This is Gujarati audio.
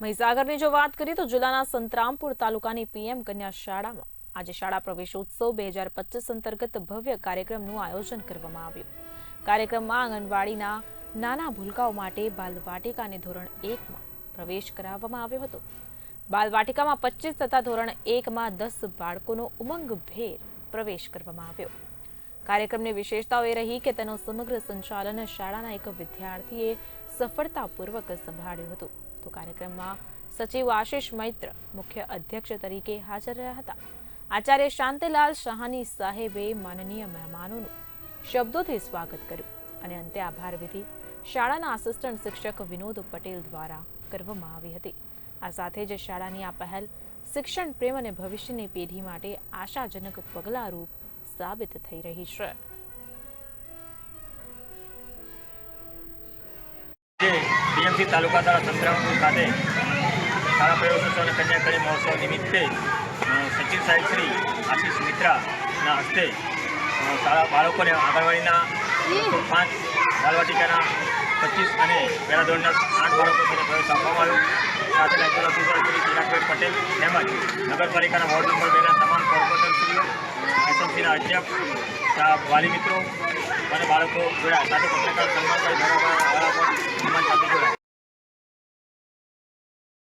મહીસાગરની જો વાત કરીએ તો જિલ્લાના સંતરામપુર તાલુકાની પીએમ કન્યા શાળામાં આજે શાળા પ્રવેશોત્સવ બે હજાર પચીસ અંતર્ગત ભવ્ય કાર્યક્રમનું આયોજન કરવામાં આવ્યું. કાર્યક્રમમાં આંગણવાડીના નાના ભૂલકાઓ માટે બાલવાટિકાને ધોરણ એકમાં પ્રવેશ કરાવવામાં આવ્યો હતો. બાલવાટિકામાં પચીસ તથા ધોરણ એકમાં દસ બાળકોનો ઉમંગભેર પ્રવેશ કરવામાં આવ્યો. કાર્યક્રમની વિશેષતાઓ એ રહી કે તેનું સમગ્ર સંચાલન શાળાના એક વિદ્યાર્થીએ સફળતાપૂર્વક સંભાળ્યું હતું. તો કાર્યક્રમમાં સચિવ આશિષ મૈત્ર મુખ્ય અધ્યક્ષ તરીકે હાજર રહ્યા હતા. આચાર્ય શાંતિલાલ શાહની સાહેબે માનનીય મહેમાનોનું શબ્દોથી સ્વાગત કર્યું અને અંતે આભાર વિધિ શાળાના આસિસ્ટન્ટ શિક્ષક વિનોદ પટેલ દ્વારા કરવામાં આવી હતી. આ સાથે જ શાળાની આ પહેલ શિક્ષણ પ્રેમ અને ભવિષ્યની પેઢી માટે આશાજનક પગલાંરૂપ સાબિત થઈ રહી છે. બીએમસી તાલુકા દ્વારા સંતરામપુર ખાતે શાળા પ્રવેશોત્સવ અને કન્યાકરી મહોત્સવ નિમિત્તે સચિવ સાહેબ શ્રી આશીષ મિત્રાના હસ્તે શાળા બાળકોને આંગણવાડીના પાંચ બાલવાટિકાના પચીસ અને પહેલા ધોરણના આઠ બાળકો સાથે પ્રવેશ આપવામાં આવ્યો. સાથે શ્રી ચિરાગભાઈ પટેલ તેમજ નગરપાલિકાના વોર્ડ નંબર બેના તમામ કોર્પોરેટરશ્રીઓ, એસએમસીના અધ્યક્ષ વાલી મિત્રો અને બાળકો જોડાયા. સાથે પત્રકાર સન્માનભાઈ ભરાભાઈ વાળા સાથે જોડાયા.